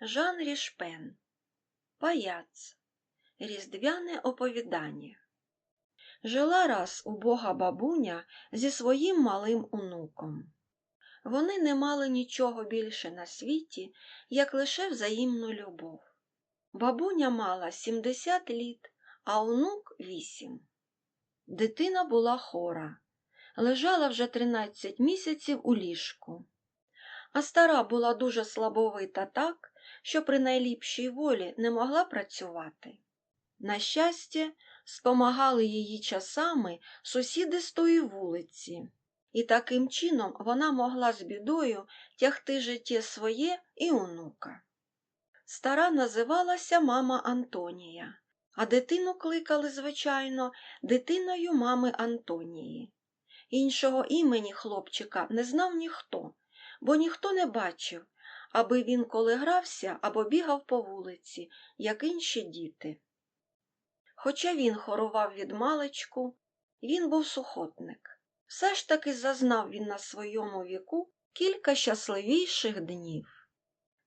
Жан Рішпен Паяц Різдвяне оповідання Жила раз убога бабуня зі своїм малим онуком. Вони не мали нічого більше на світі, як лише взаємну любов. Бабуня мала 70 літ, а онук – 8. Дитина була хора, лежала вже 13 місяців у ліжку. А стара була дуже слабовита так, що при найліпшій волі не могла працювати. На щастя, спомагали її часами сусіди з тої вулиці, і таким чином вона могла з бідою тягти життя своє і онука. Стара називалася мама Антонія, а дитину кликали, звичайно, дитиною мами Антонії. Іншого імені хлопчика не знав ніхто, бо ніхто не бачив, аби він коли грався або бігав по вулиці, як інші діти. Хоча він хорував від маличку, він був сухотник. Все ж таки зазнав він на своєму віку кілька щасливіших днів.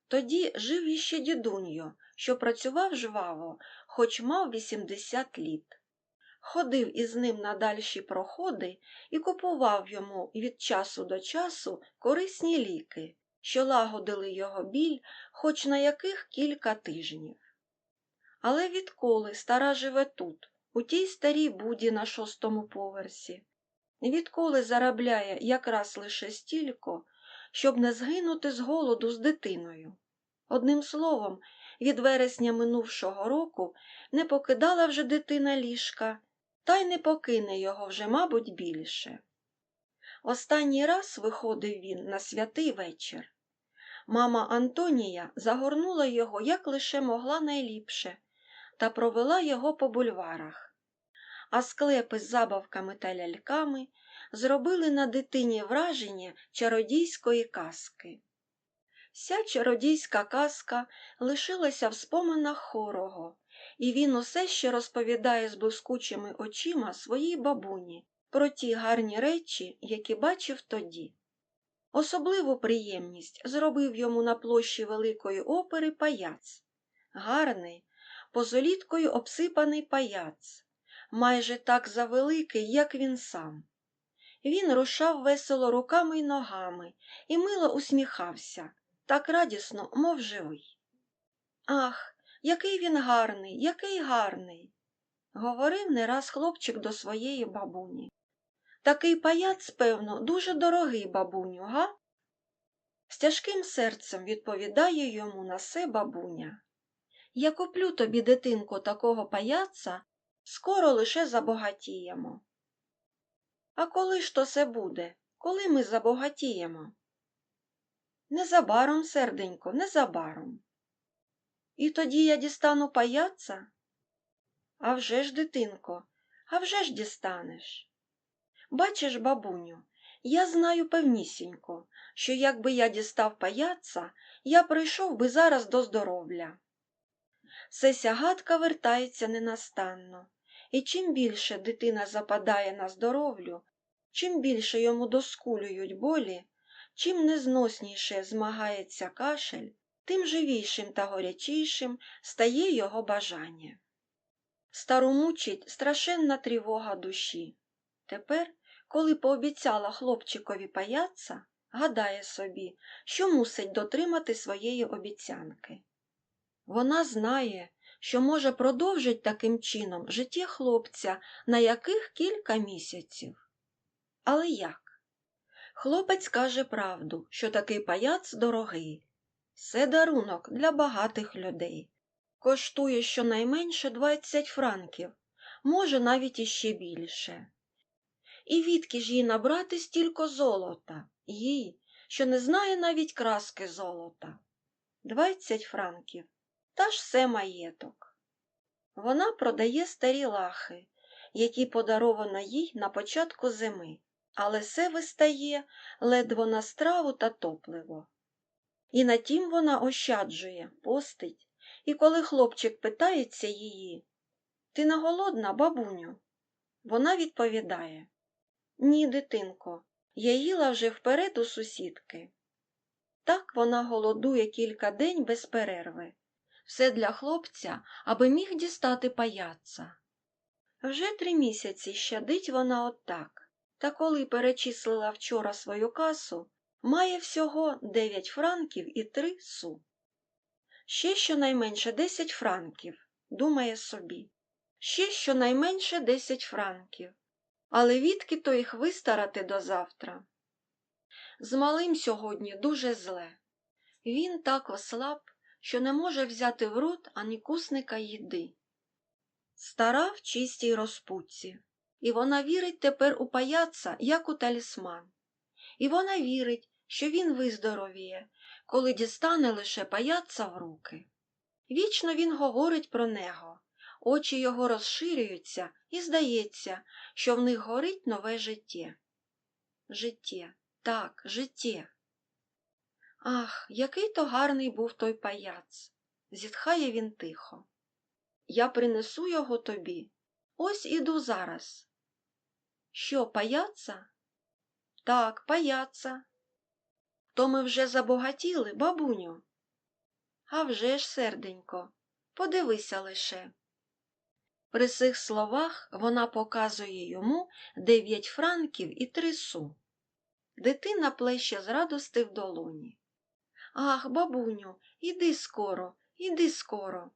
Тоді жив іще дідуньо, що працював жваво, хоч мав 80 літ. Ходив із ним на дальші проходи і купував йому від часу до часу корисні ліки, що лагодили його біль хоч на яких кілька тижнів. Але відколи стара живе тут, у тій старій буді на шостому поверсі, відколи заробляє якраз лише стільки, щоб не згинути з голоду з дитиною. Одним словом, від вересня минувшого року не покидала вже дитина ліжка, та й не покине його вже, мабуть, більше. Останній раз виходив він на святий вечір. Мама Антонія загорнула його як лише могла найліпше та провела його по бульварах. А склепи з забавками та ляльками зробили на дитині враження чародійської казки. Ся чародійська казка лишилася в споминах хорого, і він усе ще розповідає з блискучими очима своїй бабуні про ті гарні речі, які бачив тоді. Особливу приємність зробив йому на площі Великої опери паяц. Гарний, позоліткою обсипаний паяц, майже так завеликий, як він сам. Він рушав весело руками й ногами і мило усміхався, так радісно, мов живий. Ах, який він гарний, який гарний, говорив не раз хлопчик до своєї бабуні. Такий паяц, певно, дуже дорогий бабуню, га? З тяжким серцем відповідає йому на се бабуня. Я куплю тобі, дитинко, такого паяца, скоро лише забагатіємо. А коли ж то це буде? Коли ми забагатіємо? Незабаром, серденько, незабаром. І тоді я дістану паяца? А вже ж, дитинко, а вже ж дістанеш. Бачиш, бабуню, я знаю певнісінько, що якби я дістав паяца, я прийшов би зараз до здоров'я. Сеся гадка вертається ненастанно, і чим більше дитина западає на здоров'ю, чим більше йому доскулюють болі, чим незносніше змагається кашель, тим живішим та горячішим стає його бажання. Стару мучить страшенна тривога душі. Тепер, коли пообіцяла хлопчикові паяцца, гадає собі, що мусить дотримати своєї обіцянки. Вона знає, що може продовжить таким чином життя хлопця на яких кілька місяців. Але як? Хлопець каже правду, що такий паяц дорогий. Це дарунок для багатих людей. Коштує щонайменше 20 франків, може навіть іще більше. І відки ж їй набрати стільки золота, їй, що не знає навіть краски золота. 20 франків та ж все маєток. Вона продає старі лахи, які подаровано їй на початку зими, але все вистає ледво на страву та топливо. І на тім вона ощаджує, постить, і коли хлопчик питається її Ти не голодна, бабуню? Вона відповідає Ні, дитинко, я їла вже вперед у сусідки. Так вона голодує кілька день без перерви. Все для хлопця, аби міг дістати паяцца. Вже три місяці щадить вона отак, та коли перечислила вчора свою касу, має всього 9 франків і 3 су. Ще щонайменше 10 франків, думає собі. Ще щонайменше 10 франків. Але відки то їх вистарати до завтра? З малим сьогодні дуже зле. Він так ослаб, що не може взяти в рот ані кусника їди. Стара в чистій розпуці, і вона вірить тепер у паяца, як у талісман. І вона вірить, що він виздоровіє, коли дістане лише паяца в руки. Вічно він говорить про нього, очі його розширюються, і здається, що в них горить нове життя. Життя, так, життя. Ах, який то гарний був той паяц, зітхає він тихо. Я принесу його тобі. Ось іду зараз. Що, паяца? Так, паяца. То ми вже забогатіли, бабуню. А вже ж, серденько, подивися лише. При цих словах вона показує йому дев'ять франків і три су. Дитина плеще з радости в долоні. Ах, бабуню, іди скоро, іди скоро.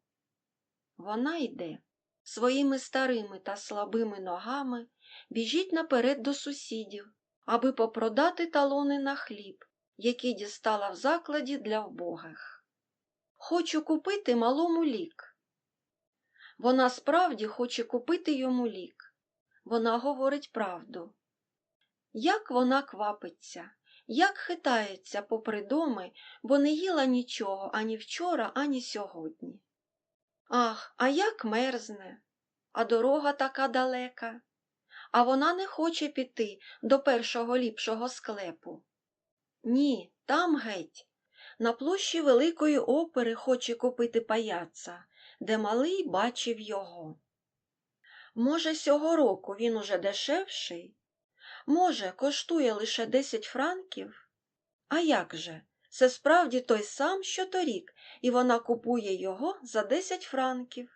Вона йде своїми старими та слабими ногами біжить наперед до сусідів, аби попродати талони на хліб, які дістала в закладі для вбогих. Хочу купити малому лік. Вона справді хоче купити йому лік. Вона говорить правду. Як вона квапиться, як хитається попри доми, бо не їла нічого ані вчора, ані сьогодні. Ах, а як мерзне, а дорога така далека, а вона не хоче піти до першого ліпшого склепу. Ні, там геть. На площі Великої опери хоче купити паяца, де малий бачив його. Може, сього року він уже дешевший? Може, коштує лише 10 франків? А як же? Це справді той сам, що торік, і вона купує його за 10 франків.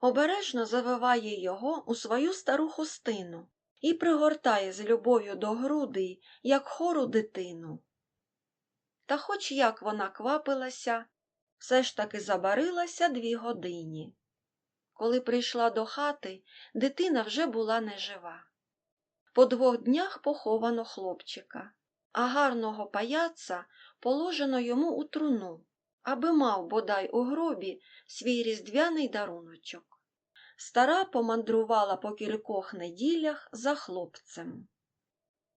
Обережно завиває його у свою стару хустину і пригортає з любов'ю до груди, як хору дитину. Та хоч як вона квапилася, все ж таки забарилася дві годині. Коли прийшла до хати, дитина вже була нежива. По двох днях поховано хлопчика, а гарного паяца положено йому у труну, аби мав бодай у гробі свій різдвяний даруночок. Стара помандрувала по кількох неділях за хлопцем.